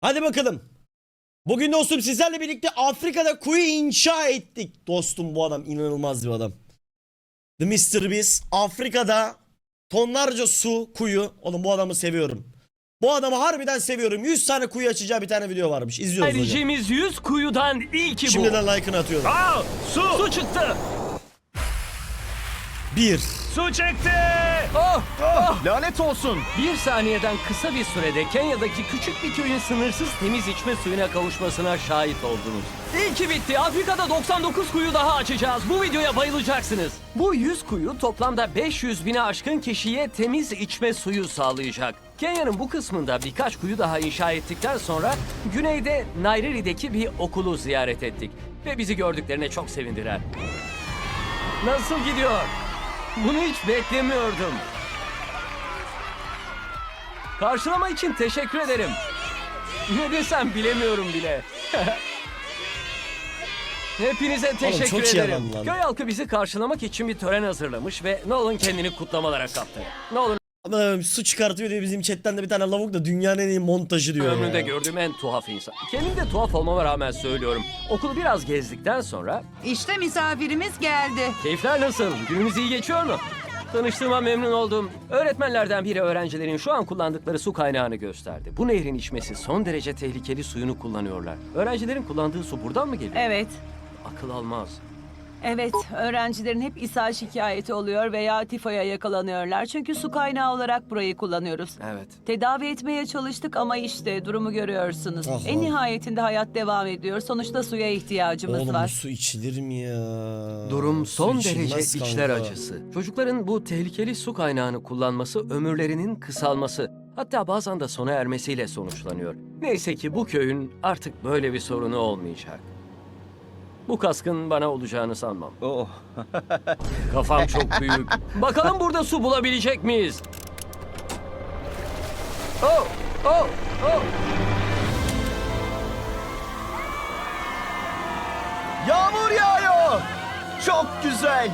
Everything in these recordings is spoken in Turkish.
Hadi bakalım. Bugün dostum sizlerle birlikte Afrika'da kuyu inşa ettik. Dostum bu adam inanılmaz bir adam. The Mr. Beast Afrika'da tonlarca su kuyu. Oğlum bu adamı seviyorum. Bu adamı harbiden seviyorum. 100 tane kuyu açacağı bir tane video varmış. İzliyoruz hocam. Vereceğimiz 100 kuyudan ilki bu. Şimdiden like'ını atıyorum. Aa, su. Su çıktı. 1 Su çıktı. Oh, Lanet olsun. Bir saniyeden kısa bir sürede Kenya'daki küçük bir köyün sınırsız temiz içme suyuna kavuşmasına şahit oldunuz. İlki bitti. Afrika'da 99 kuyu daha açacağız. Bu videoya bayılacaksınız. Bu 100 kuyu toplamda 500 bine aşkın kişiye temiz içme suyu sağlayacak. Kenya'nın bu kısmında birkaç kuyu daha inşa ettikten sonra güneyde Nairiri'deki bir okulu ziyaret ettik. Ve bizi gördüklerine çok sevindiler. Nasıl gidiyor? Bunu hiç beklemiyordum. Karşılama için teşekkür ederim. Ne desem bilemiyorum bile. Hepinize teşekkür çok iyi ederim. adam lan. Köy halkı bizi karşılamak için bir tören hazırlamış ve Nolan kendini kutlamalara kaptı. Nolan Ama su çıkartıyor diye bizim chatten de bir tane lavuk da dünyanın en iyi montajı diyor ömrümde ya. gördüğüm en tuhaf insan. Kendim de tuhaf olmama rağmen söylüyorum. Okulu biraz gezdikten sonra İşte misafirimiz geldi. Keyifler nasıl? Günümüz iyi geçiyor mu? Tanıştığıma memnun oldum. Öğretmenlerden biri öğrencilerin şu an kullandıkları su kaynağını gösterdi. Bu nehrin içmesi son derece tehlikeli suyunu kullanıyorlar. Öğrencilerin kullandığı su buradan mı geliyor? Evet. Akıl almaz. Evet, öğrencilerin hep ishal şikayeti oluyor veya tifoya yakalanıyorlar. Çünkü su kaynağı olarak burayı kullanıyoruz. Evet. Tedavi etmeye çalıştık ama işte durumu görüyorsunuz. Ah, en ah. nihayetinde hayat devam ediyor. Sonuçta suya ihtiyacımız Oğlum bu var. su içilir mi ya? Durum Su son içilmez derece kanka. içler acısı. Çocukların bu tehlikeli su kaynağını kullanması ömürlerinin kısalması, hatta bazen de sona ermesiyle sonuçlanıyor. Neyse ki bu köyün artık böyle bir sorunu olmayacak. Bu kaskın bana olacağını sanmam. Oh. Kafam çok büyük. Bakalım burada su bulabilecek miyiz? Oh, oh, oh. Yağmur yağıyor. Çok güzel.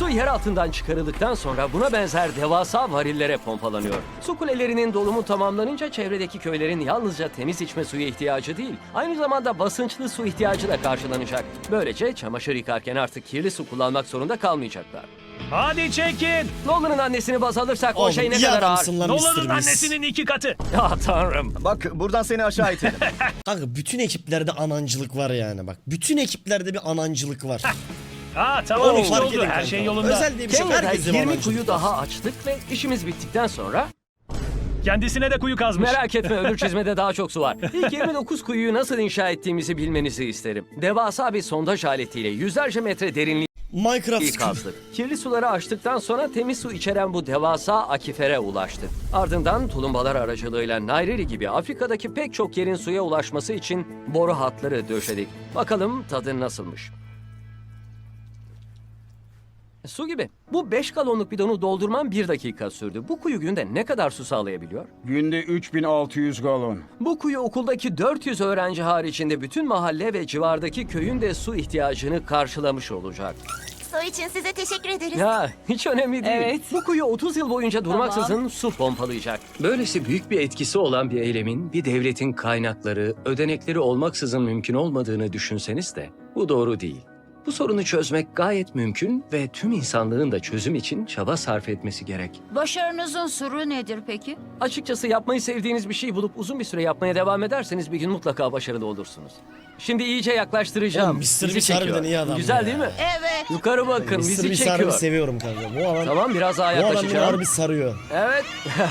Su yer altından çıkarıldıktan sonra buna benzer devasa varillere pompalanıyor. Su kulelerinin dolumu tamamlanınca çevredeki köylerin yalnızca temiz içme suyu ihtiyacı değil, aynı zamanda basınçlı su ihtiyacı da karşılanacak. Böylece çamaşır yıkarken artık kirli su kullanmak zorunda kalmayacaklar. Hadi çekin. Nolan'ın annesini baz alırsak o Oğlum şey ne iyi kadar ağır. adamsın lan Mr. Nolan'ın Beast. annesinin iki katı. Ah tanrım. Bak buradan seni aşağı itelim. Kanka bütün ekiplerde anancılık var yani bak. Bütün ekiplerde bir anancılık var. Ha tamam işte fark oldu. edin Her kanka. şey yolunda. Özel diye bir şey yok. Kenya'da bir 20 anancılık kuyu daha açtık ve işimiz bittikten sonra Kendisine de kuyu kazmış. Merak etme öbür çizmede daha çok su var. İlk 29 kuyuyu nasıl inşa ettiğimizi bilmenizi isterim. Devasa bir sondaj aletiyle yüzlerce metre derinliği Minecraft kazdık. Kirli suları açtıktan sonra temiz su içeren bu devasa akifere ulaştık. Ardından tulumbalar aracılığıyla Nairiri gibi Afrika'daki pek çok yerin suya ulaşması için boru hatları döşedik. Bakalım tadı nasılmış. Su gibi. Bu 5 galonluk bidonu doldurmam 1 dakika sürdü. Bu kuyu günde ne kadar su sağlayabiliyor? Günde 3600 galon. Bu kuyu okuldaki 400 öğrenci haricinde bütün mahalle ve civardaki köyün de su ihtiyacını karşılamış olacak. Su için size teşekkür ederiz. Ya hiç önemli değil. Evet. Bu kuyu 30 yıl boyunca durmaksızın su pompalayacak. Böylesi büyük bir etkisi olan bir eylemin bir devletin kaynakları, ödenekleri olmaksızın mümkün olmadığını düşünseniz de bu doğru değil. Bu sorunu çözmek gayet mümkün ve tüm insanlığın da çözüm için çaba sarf etmesi gerek. Başarınızın sırrı nedir peki? Açıkçası yapmayı sevdiğiniz bir şey bulup uzun bir süre yapmaya devam ederseniz bir gün mutlaka başarılı olursunuz. Şimdi iyice yaklaştıracağım. Mr. Bizi Beast harbiden iyi adam Güzel ya. değil mi? Evet. Yukarı bakın Mr. bizi Beast harbi çekiyor. seviyorum kanka. Bu adam, Tamam biraz daha bu adam beni yaklaşacağım. harbi sarıyor. Evet.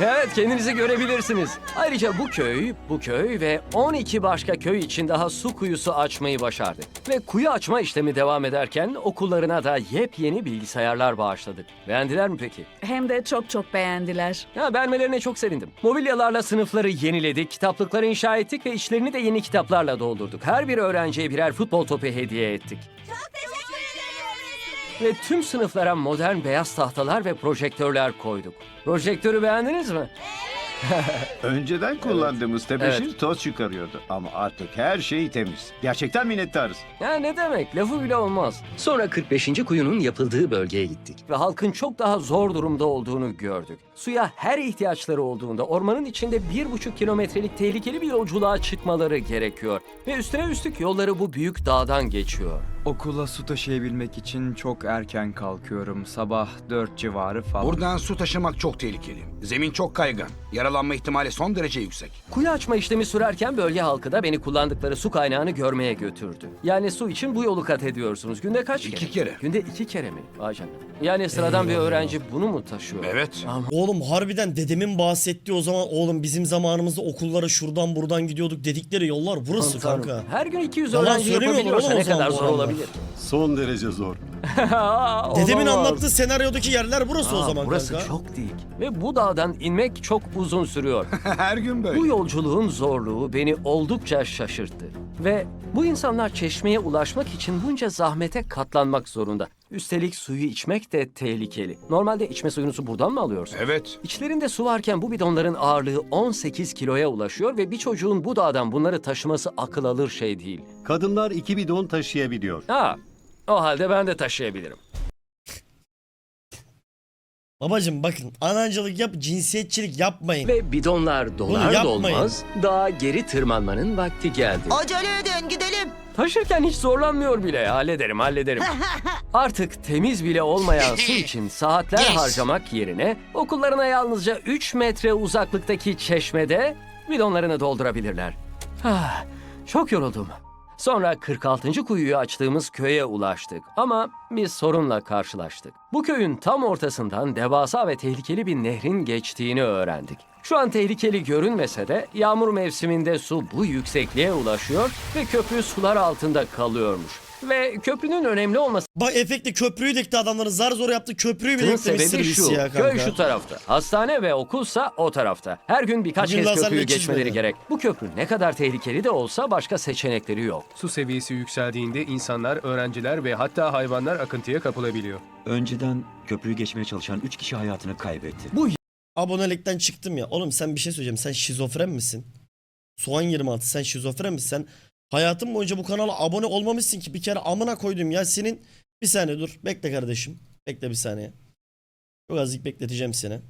evet kendinizi görebilirsiniz. Ayrıca bu köy, bu köy ve 12 başka köy için daha su kuyusu açmayı başardı. Ve kuyu açma işlemi devam ederken okullarına da yepyeni bilgisayarlar bağışladık. Beğendiler mi peki? Hem de çok çok beğendiler. Ya beğenmelerine çok sevindim. Mobilyalarla sınıfları yeniledik, kitaplıkları inşa ettik ve içlerini de yeni kitaplarla doldurduk. Her bir öğrenciye birer futbol topu hediye ettik. Ve tüm sınıflara modern beyaz tahtalar ve projektörler koyduk. Projektörü beğendiniz mi? Önceden kullandığımız tebeşir Evet. toz çıkarıyordu ama artık her şey temiz. Gerçekten minnettarız. Ya ne demek lafı bile olmaz. Sonra 45. kuyunun yapıldığı bölgeye gittik. Ve halkın çok daha zor durumda olduğunu gördük. Suya her ihtiyaçları olduğunda ormanın içinde bir buçuk kilometrelik tehlikeli bir yolculuğa çıkmaları gerekiyor. Ve üstüne üstlük yolları bu büyük dağdan geçiyor. Okula su taşıyabilmek için çok erken kalkıyorum. Sabah 4 civarı falan. Buradan su taşımak çok tehlikeli. Zemin çok kaygan. Yaralanma ihtimali son derece yüksek. Kuyu açma işlemi sürerken bölge halkı da beni kullandıkları su kaynağını görmeye götürdü. Yani su için bu yolu kat ediyorsunuz. Günde kaç kere? İki kere. Günde iki kere mi? Vay canına. Yani sıradan bir öğrenci bunu mu taşıyor? Evet. Oğlum harbiden dedemin bahsettiği o zaman oğlum bizim zamanımızda okullara şuradan buradan gidiyorduk dedikleri yollar burası Tanrım. kanka. Her gün 200 Yalan öğrenci söylemiyorlar yapabiliyorsa oğlum o ne kadar bu zor adamlar. Olabilir? Son derece zor. Dedemin Olamaz. anlattığı senaryodaki yerler burası o Aa, zaman burası kanka. çok dik. Ve bu dağdan inmek çok uzun sürüyor. Her gün böyle. bu yolculuğun zorluğu beni oldukça şaşırttı. Ve bu insanlar çeşmeye ulaşmak için bunca zahmete katlanmak zorunda. Üstelik suyu içmek de tehlikeli. Normalde içme suyunuzu buradan mı alıyorsun? Evet. İçlerinde su varken bu bidonların ağırlığı 18 kiloya ulaşıyor ve bir çocuğun bu dağdan bunları taşıması akıl alır şey değil. Kadınlar iki bidon taşıyabiliyor. Ha, o halde ben de taşıyabilirim. Babacım bakın anancılık yap cinsiyetçilik yapmayın. Ve bidonlar dolar yapmayın. dolmaz dağa geri tırmanmanın vakti geldi. Acele edin gidelim. Taşırken hiç zorlanmıyor bile. Hallederim, hallederim. Artık temiz bile olmayan su için saatler harcamak yerine okullarına yalnızca 3 metre uzaklıktaki çeşmede bidonlarını doldurabilirler. Ah, çok yoruldum. Sonra 46. kuyuyu açtığımız köye ulaştık ama bir sorunla karşılaştık. Bu köyün tam ortasından devasa ve tehlikeli bir nehrin geçtiğini öğrendik. Şu an tehlikeli görünmese de yağmur mevsiminde su bu yüksekliğe ulaşıyor ve köprü sular altında kalıyormuş. Ve köprünün önemli olması Bak efekti köprüyü dikti adamların zar zor yaptı köprüyü bile dikti sebebi şu. Ya kanka. Köy şu tarafta. Hastane ve okulsa o tarafta. Her gün birkaç Bugün kez lazerle köprüyü geçmeleri çizmedi. gerek. Bu köprü ne kadar tehlikeli de olsa başka seçenekleri yok. Su seviyesi yükseldiğinde insanlar, öğrenciler ve hatta hayvanlar akıntıya kapılabiliyor. Önceden köprüyü geçmeye çalışan 3 kişi hayatını kaybetti. Abonelikten çıktım ya. Oğlum sen bir şey söyleyeceğim. Sen şizofren misin? Soğan 26 sen şizofren misin? Sen hayatın boyunca bu kanala abone olmamışsın ki bir kere amına koydum ya senin. Bir saniye dur. Bekle kardeşim. Bekle bir saniye. Çok azıcık bekleteceğim seni.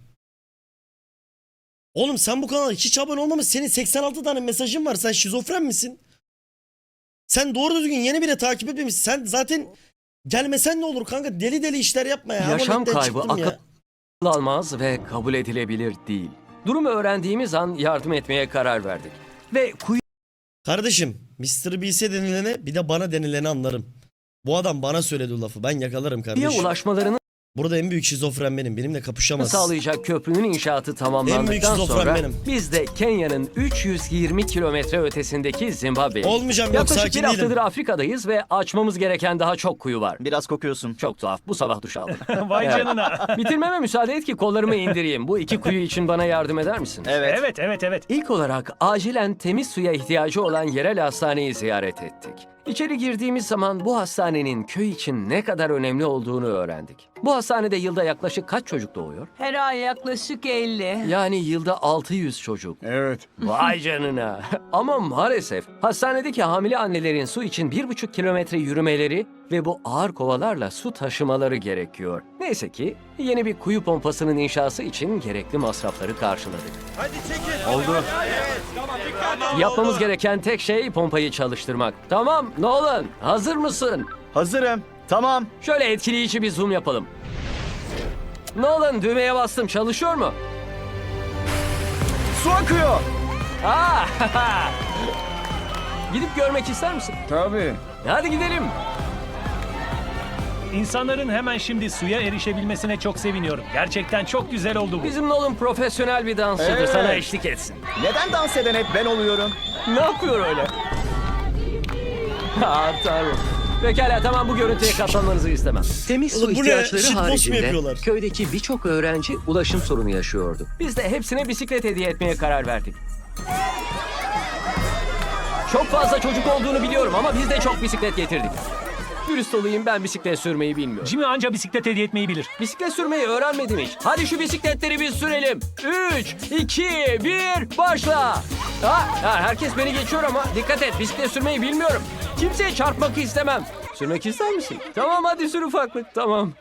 Oğlum sen bu kanala hiç abone olmamış. Senin 86 tane mesajın var. Sen şizofren misin? Sen doğru düzgün yeni bile takip etmemişsin. Sen zaten gelmesen ne olur kanka? Deli deli işler yapma ya. Yaşam Abonelikten kaybı çıktım ya. akıl almaz ve kabul edilebilir değil. Durumu öğrendiğimiz an yardım etmeye karar verdik. Ve Kardeşim Mr. Beast'e denilene bir de bana denileni anlarım. Bu adam bana söyledi o lafı. Ben yakalarım kardeşim. ulaşmalarını Burada en büyük şizofren benim. Benimle kapışamaz. sağlayacak köprünün inşaatı En büyük tamamlandıktan şizofren sonra benim. biz de Kenya'nın 320 kilometre ötesindeki Zimbabwe'ye Olmayacağım yok Yaklaşık sakin bir haftadır değilim. Afrika'dayız ve açmamız gereken daha çok kuyu var. Biraz kokuyorsun. Çok tuhaf. Bu sabah duş aldım. Vay Evet. canına. Bitirmeme müsaade et ki kollarımı indireyim. Bu iki kuyu için bana yardım eder misin? Evet. evet, evet, evet. İlk olarak acilen temiz suya ihtiyacı olan yerel hastaneyi ziyaret ettik. İçeri girdiğimiz zaman bu hastanenin köy için ne kadar önemli olduğunu öğrendik. Bu hastanede yılda yaklaşık kaç çocuk doğuyor? Her ay yaklaşık 50. Yani yılda 600 çocuk. Evet. Vay canına. Ama maalesef hastanedeki hamile annelerin su için bir buçuk kilometre yürümeleri ve bu ağır kovalarla su taşımaları gerekiyor. Neyse ki yeni bir kuyu pompasının inşası için gerekli masrafları karşıladık. Oldu. Yapmamız gereken tek şey pompayı çalıştırmak. Tamam Nolan hazır mısın? Hazırım. Tamam. Şöyle etkileyici bir zoom yapalım. Nolan düğmeye bastım çalışıyor mu? Su akıyor. Aa! Gidip görmek ister misin? Tabii. Hadi gidelim. İnsanların hemen şimdi suya erişebilmesine çok seviniyorum. Gerçekten çok güzel oldu bu. Bizim Nolan profesyonel bir dansçıdır. Evet. Sana eşlik etsin. Neden dans eden hep ben oluyorum? Ne yapıyor öyle? Ha tanrım. Pekala tamam bu görüntüye katlanmanızı istemem. Temiz su Oğlum bu ne? ihtiyaçları Shitpost mu haricinde yapıyorlar? köydeki birçok öğrenci ulaşım sorunu yaşıyordu. Biz de hepsine bisiklet hediye etmeye karar verdik. Çok fazla çocuk olduğunu biliyorum ama biz de çok bisiklet getirdik. Dürüst olayım ben bisiklet sürmeyi bilmiyorum. Jimmy anca bisiklet hediye etmeyi bilir. Bisiklet sürmeyi öğrenmedim hiç. Hadi şu bisikletleri bir sürelim. 3, 2, 1, başla. Ha, ha, herkes beni geçiyor ama dikkat et bisiklet sürmeyi bilmiyorum. Kimseye çarpmak istemem. Sürmek ister misin? Tamam hadi sür ufaklık tamam.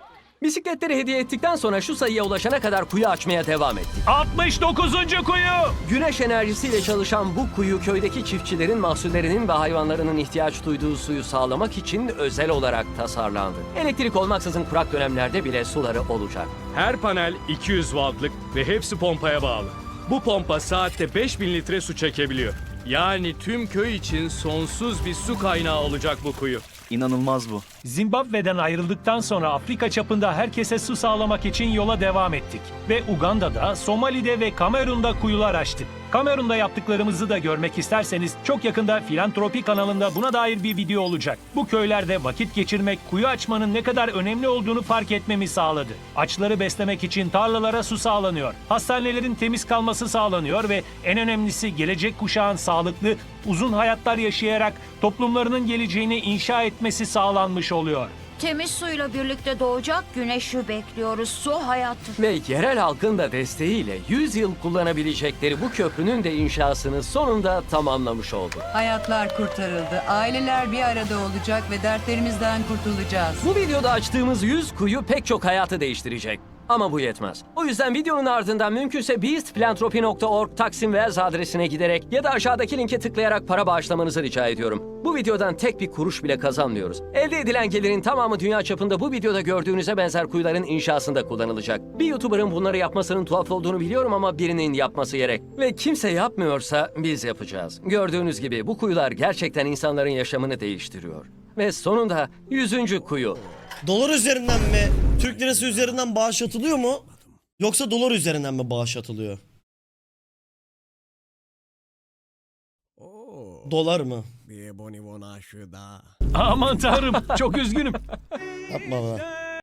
Bisikletleri hediye ettikten sonra şu sayıya ulaşana kadar kuyu açmaya devam ettik. 69. kuyu. Güneş enerjisiyle çalışan bu kuyu köydeki çiftçilerin mahsullerinin ve hayvanlarının ihtiyaç duyduğu suyu sağlamak için özel olarak tasarlandı. Elektrik olmaksızın kurak dönemlerde bile suları olacak. Her panel 200 wattlık ve hepsi pompaya bağlı. Bu pompa saatte 5000 litre su çekebiliyor. Yani tüm köy için sonsuz bir su kaynağı olacak bu kuyu. İnanılmaz bu. Zimbabwe'den ayrıldıktan sonra Afrika çapında herkese su sağlamak için yola devam ettik. Ve Uganda'da, Somali'de ve Kamerun'da kuyular açtık. Kamerun'da yaptıklarımızı da görmek isterseniz çok yakında Filantropi kanalında buna dair bir video olacak. Bu köylerde vakit geçirmek kuyu açmanın ne kadar önemli olduğunu fark etmemi sağladı. Açları beslemek için tarlalara su sağlanıyor. Hastanelerin temiz kalması sağlanıyor ve en önemlisi gelecek kuşağın sağlıklı, uzun hayatlar yaşayarak toplumlarının geleceğini inşa etmesi sağlanmış oluyor. Temiz suyla birlikte doğacak güneşi bekliyoruz. Su hayattır. Ve yerel halkın da desteğiyle 100 yıl kullanabilecekleri bu köprünün de inşasını sonunda tamamlamış oldu. Hayatlar kurtarıldı. Aileler bir arada olacak ve dertlerimizden kurtulacağız. Bu videoda açtığımız 100 kuyu pek çok hayatı değiştirecek. Ama bu yetmez. O yüzden videonun ardından mümkünse beastphilanthropy.org Taksim Wells adresine giderek ya da aşağıdaki linke tıklayarak para bağışlamanızı rica ediyorum. Bu videodan tek bir kuruş bile kazanmıyoruz. Elde edilen gelirin tamamı dünya çapında bu videoda gördüğünüze benzer kuyuların inşasında kullanılacak. Bir YouTuber'ın bunları yapmasının tuhaf olduğunu biliyorum ama birinin yapması gerek. Ve kimse yapmıyorsa biz yapacağız. Gördüğünüz gibi bu kuyular gerçekten insanların yaşamını değiştiriyor. Ve sonunda 100. kuyu. Dolar üzerinden mi? Türk lirası üzerinden bağış atılıyor mu? Yoksa dolar üzerinden mi bağış atılıyor? Dolar mı? Aman tanrım çok üzgünüm. Yapma be.